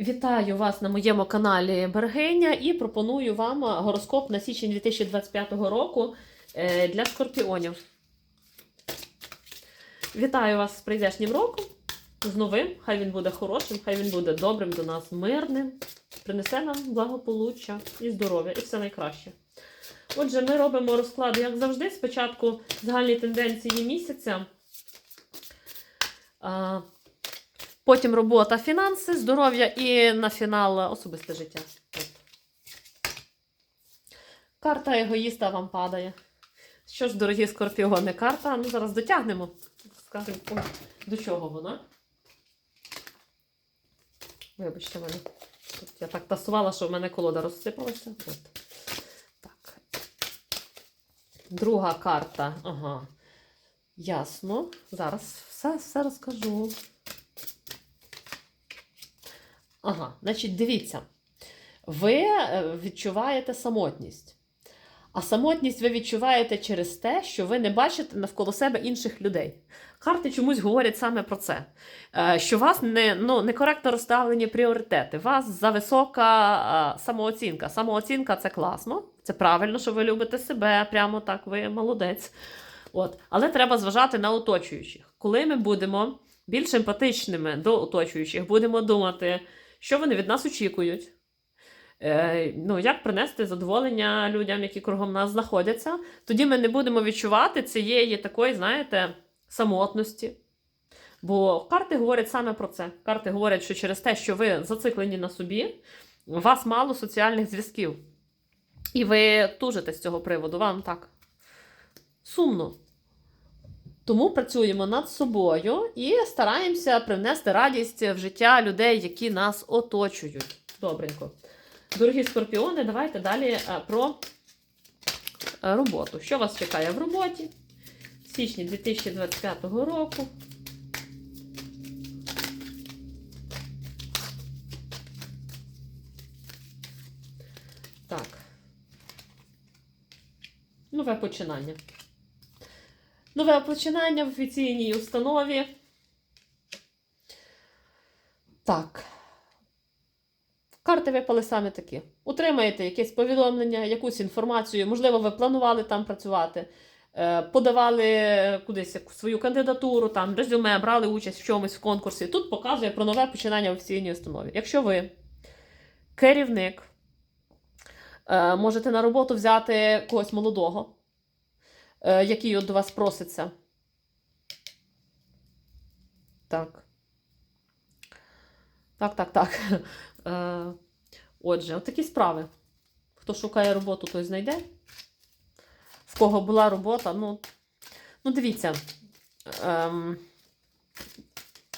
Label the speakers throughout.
Speaker 1: Вітаю вас на моєму каналі Бергиня і пропоную вам гороскоп на січень 2025 року е, для скорпіонів. Вітаю вас з прийдешнім роком, з новим. Хай він буде хорошим, хай він буде добрим до нас, мирним, принесе нам благополуччя і здоров'я, і все найкраще. Отже, ми робимо розклад, як завжди, спочатку загальні тенденції місяця. Потім робота, фінанси, здоров'я і на фінал особисте життя. От. Карта егоїста вам падає. Що ж, дорогі скорпіони, карта, ну зараз дотягнемо. Скажемо, до чого вона? Вибачте мене. Я так тасувала, що в мене колода розсипалася. От. Так. Друга карта. Ага. Ясно. Зараз все, все розкажу. Ага, значить, дивіться, ви е, відчуваєте самотність. А самотність ви відчуваєте через те, що ви не бачите навколо себе інших людей. Карти чомусь говорять саме про це. Е, Що у вас не, ну, некоректно розставлені пріоритети, у вас зависока е, самооцінка. Самооцінка це класно, це правильно, що ви любите себе, прямо так, ви молодець. От. Але треба зважати на оточуючих. Коли ми будемо більш емпатичними до оточуючих, будемо думати, що вони від нас очікують. Е, ну, як принести задоволення людям, які кругом нас знаходяться, тоді ми не будемо відчувати цієї такої, знаєте, самотності. Бо карти говорять саме про це. Карти говорять, що через те, що ви зациклені на собі, у вас мало соціальних зв'язків. І ви тужите з цього приводу, вам так сумно. Тому працюємо над собою і стараємося привнести радість в життя людей, які нас оточують. Добренько. Дорогі скорпіони, давайте далі е, про е, роботу. Що вас чекає в роботі? Січні 2025 року. Так. Нове починання. Нове починання в офіційній установі. Так. Карти випали саме такі. Утримаєте якесь повідомлення, якусь інформацію. Можливо, ви планували там працювати, е, подавали кудись свою кандидатуру, там, резюме, брали участь в чомусь в конкурсі. Тут показує про нове починання в офіційній установі. Якщо ви керівник, е, можете на роботу взяти когось молодого, який от до вас проситься. Так. Так, так, так. Е, Отже, от такі справи. Хто шукає роботу, той знайде. В кого була робота, ну, ну дивіться. Ем,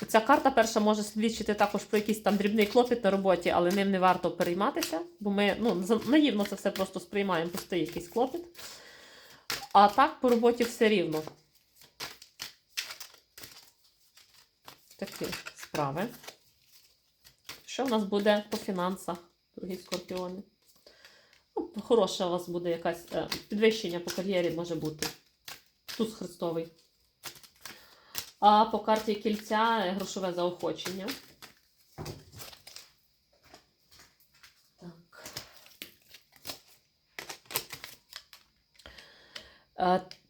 Speaker 1: ця карта перша може свідчити також про якийсь там дрібний клопіт на роботі, але ним не варто перейматися, бо ми ну, наївно це все просто сприймаємо, пустий якийсь клопіт. А так по роботі все рівно. Такі справи. Що в нас буде по фінансах, дорогі скорпіони? Ну, хороша у вас буде якась е, підвищення по кар'єрі може бути. Туз Христовий. А по карті кільця е, грошове заохочення.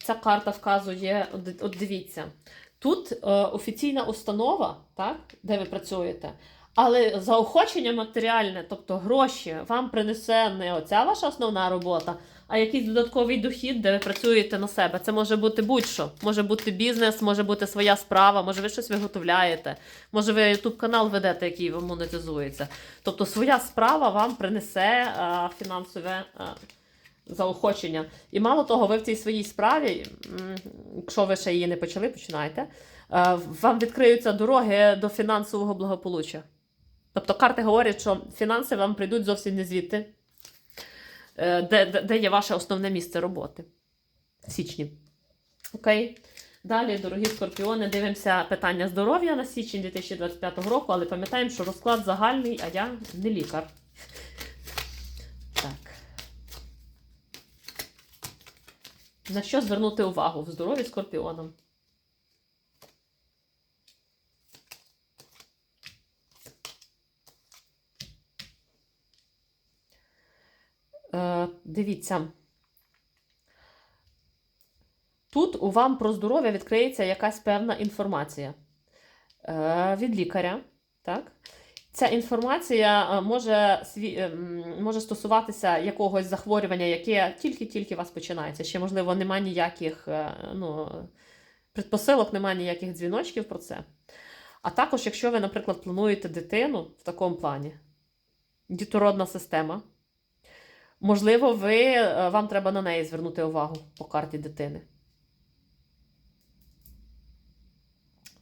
Speaker 1: Ця карта вказує, от, дивіться, тут е, офіційна установа, так, де ви працюєте, але заохочення матеріальне, тобто гроші, вам принесе не оця ваша основна робота, а якийсь додатковий дохід, де ви працюєте на себе. Це може бути будь-що. Може бути бізнес, може бути своя справа, може ви щось виготовляєте, може ви YouTube канал ведете, який вам монетизується. Тобто своя справа вам принесе е, фінансове. е, Заохочення. І мало того, ви в цій своїй справі, якщо ви ще її не почали, починайте, е, вам відкриються дороги до фінансового благополуччя. Тобто карти говорять, що фінанси вам прийдуть зовсім не звідти, е, де, де, де є ваше основне місце роботи в січні. Окей. Далі, дорогі скорпіони, дивимося питання здоров'я на січень 2025 року, але пам'ятаємо, що розклад загальний, а я не лікар. На що звернути увагу в здоров'ї скорпіоном? Е, дивіться. Тут у вам про здоров'я відкриється якась певна інформація е, від лікаря. так? Ця інформація е, може, е, може стосуватися якогось захворювання, яке тільки-тільки у вас починається. Ще, можливо, немає ніяких е, ну, предпосилок, немає ніяких дзвіночків про це. А також, якщо ви, наприклад, плануєте дитину в такому плані, дітородна система, можливо, ви, вам треба на неї звернути увагу по карті дитини.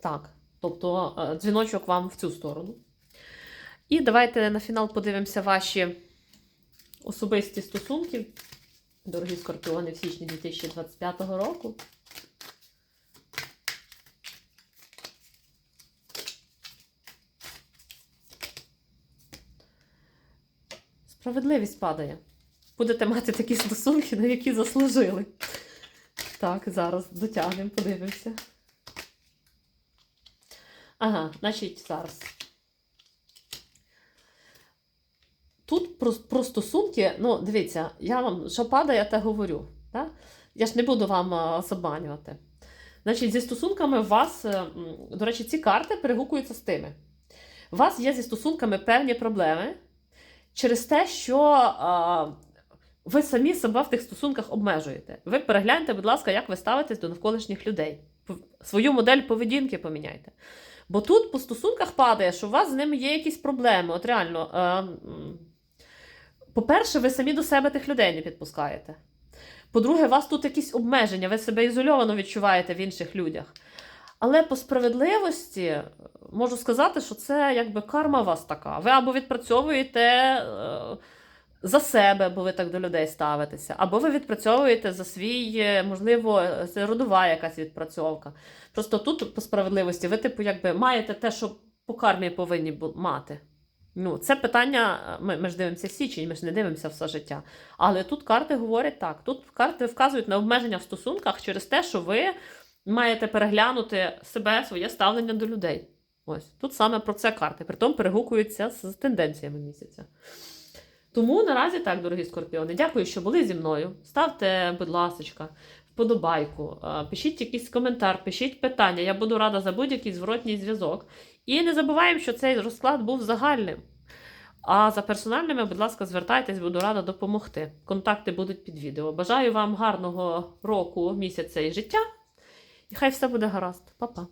Speaker 1: Так, тобто дзвіночок вам в цю сторону. І давайте на фінал подивимося ваші особисті стосунки, дорогі скорпіони, в січні 2025 року. Справедливість падає. Будете мати такі стосунки, на які заслужили. Так, зараз дотягнемо, подивимося. Ага, значить, зараз. Тут про, про стосунки, ну, дивіться, я вам, що падає, я те говорю. Так? Я ж не буду вам а, забанювати. Значить, зі стосунками у вас, е, до речі, ці карти перегукуються з тими. У вас є зі стосунками певні проблеми через те, що а, ви самі себе в тих стосунках обмежуєте. Ви перегляньте, будь ласка, як ви ставитесь до навколишніх людей. Свою модель поведінки поміняйте. Бо тут по стосунках падає, що у вас з ними є якісь проблеми. От реально, е, м, по-перше, ви самі до себе тих людей не підпускаєте. По-друге, у вас тут якісь обмеження, ви себе ізольовано відчуваєте в інших людях. Але по справедливості е, можу сказати, що це якби карма вас така. Ви або відпрацьовуєте е, за себе, бо ви так до людей ставитеся, або ви відпрацьовуєте за свій, е, можливо, це родова якась відпрацьовка. Просто тут по справедливості ви, типу, якби маєте те, що по кармі повинні мати. Ну, це питання, е, ми, ми ж дивимося січень, ми ж не дивимося все життя. Але тут карти говорять так: тут карти вказують на обмеження в стосунках через те, що ви маєте переглянути себе, своє ставлення до людей. Ось тут саме про це карти. Притом перегукуються з тенденціями місяця. Тому наразі так, дорогі скорпіони, дякую, що були зі мною. Ставте, будь ласка, вподобайку, е, пишіть якийсь коментар, пишіть питання. Я буду рада за будь-який зворотній зв'язок. І не забуваємо, що цей розклад був загальним. А за персональними, будь ласка, звертайтесь, буду рада допомогти. Контакти будуть під відео. Бажаю вам гарного року, місяця і життя. І хай все буде гаразд. Па-па.